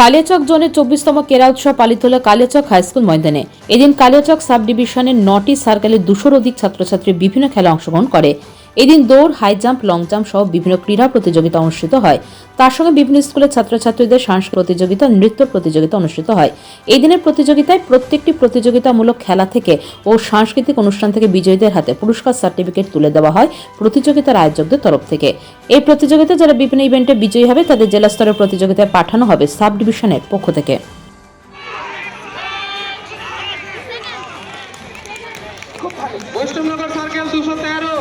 কালিয়াচক জোনের চব্বিশতম কেরা উৎসব পালিত হল কালিয়াচক হাইস্কুল ময়দানে। এদিন কালিয়াচক সাব ডিভিশনের নটি সার্কেলের দুশোর অধিক ছাত্রছাত্রী বিভিন্ন খেলা অংশগ্রহণ করে। এদিন দৌড়, হাই জাম্প, লং জাম্প সহ বিভিন্ন ক্রীড়া প্রতিযোগিতা অনুষ্ঠিত হয়। তার সঙ্গে বিভিন্ন স্কুলের ছাত্রছাত্রীদের সাংস্কৃতিক প্রতিযোগিতা, নৃত্য প্রতিযোগিতা অনুষ্ঠিত হয়। এই দিনের প্রতিযোগিতায় প্রত্যেকটি প্রতিযোগিতামূলক খেলা থেকে ও সাংস্কৃতিক অনুষ্ঠান থেকে বিজয়ীদের হাতে পুরস্কার, সার্টিফিকেট তুলে দেওয়া হয় প্রতিযোগিতার আয়োজকদের তরফ থেকে। এই প্রতিযোগিতায় যারা বিভিন্ন ইভেন্টে বিজয়ী হবে, তাদের জেলা স্তরের প্রতিযোগিতায় পাঠানো হবে সাব ডিভিশনের পক্ষ থেকে। বৈষ্ণবনগর সার্কেল দুশো তেরো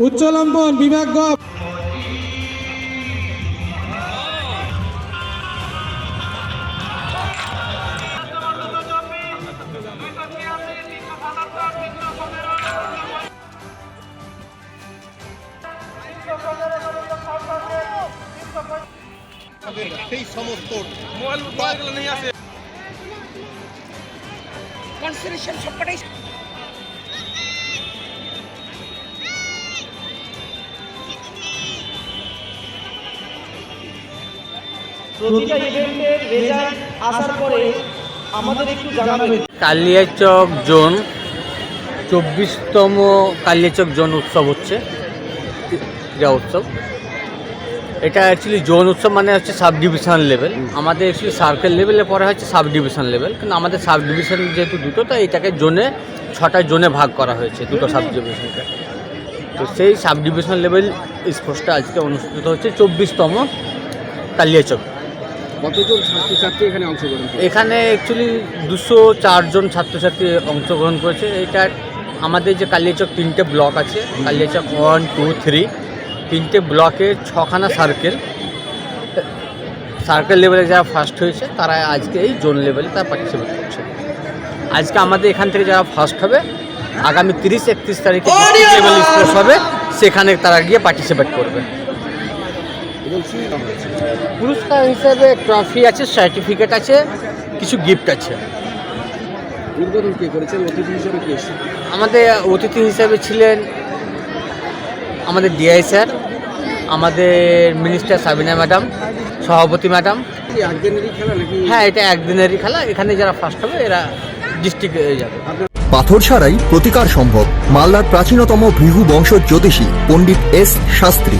উচ্চলম্বন বিভাগ গ সেই সমস্ত কনসেন্ট্রেশন সবকটাই পরে কালিয়াচক জোন, চব্বিশতম কালিয়াচক জোন উৎসব হচ্ছে। ক্রীড়া উৎসব। এটা অ্যাকচুয়ালি জোন উৎসব মানে হচ্ছে সাব ডিভিশন লেভেল আমাদের অ্যাকচুয়ালি সার্কেল লেভেলে পড়া হচ্ছে সাব ডিভিশন লেভেল কিন্তু আমাদের সাব ডিভিশন যেহেতু দুটো তাই এটাকে জোনে, ছটা জোনে ভাগ করা হয়েছে দুটো সাব ডিভিশনকে তো সেই সাব ডিভিশন লেভেল স্পোর্টসটা আজকে অনুষ্ঠিত হচ্ছে চব্বিশতম কালিয়াচক কতজন ছাত্রছাত্রী এখানে অংশগ্রহণ করে এখানে অ্যাকচুয়ালি দুশো চারজন ছাত্রছাত্রী অংশগ্রহণ করেছে। এটা আমাদের যে কালিয়াচক তিনটে ব্লক আছে কালিয়াচক ওয়ান টু থ্রি তিনটে ব্লকে ছখানা সার্কেল সার্কেল লেভেলে যারা ফার্স্ট হয়েছে তারা আজকে এই জোন লেভেলে তারা পার্টিসিপেট করছে। আজকে আমাদের এখান থেকে যারা ফার্স্ট হবে আগামী তিরিশ একত্রিশ তারিখে লেভেল স্পোর্টস হবে সেখানে তারা গিয়ে পার্টিসিপেট করবে? পুরস্কার হিসেবে ট্রফি আছে সার্টিফিকেট আছে কিছু গিফট আছে। উদ্বোধন কে করেছেন? অতিথি হিসেবে কে আমাদের অতিথি হিসেবে ছিলেন আমাদের ডিআই স্যার আমাদের মিনিস্টার সাবিনা ম্যাডাম সভাপতি ম্যাডাম খেলা হ্যাঁ এটা একদিনেরই খেলা। এখানে যারা ফার্স্ট হবে এরা ডিস্ট্রিক্টে যাবে। পাথর ছাড়াই প্রতিকার সম্ভব মালদার প্রাচীনতম ভৃহু বংশ জ্যোতিষী পণ্ডিত এস শাস্ত্রী।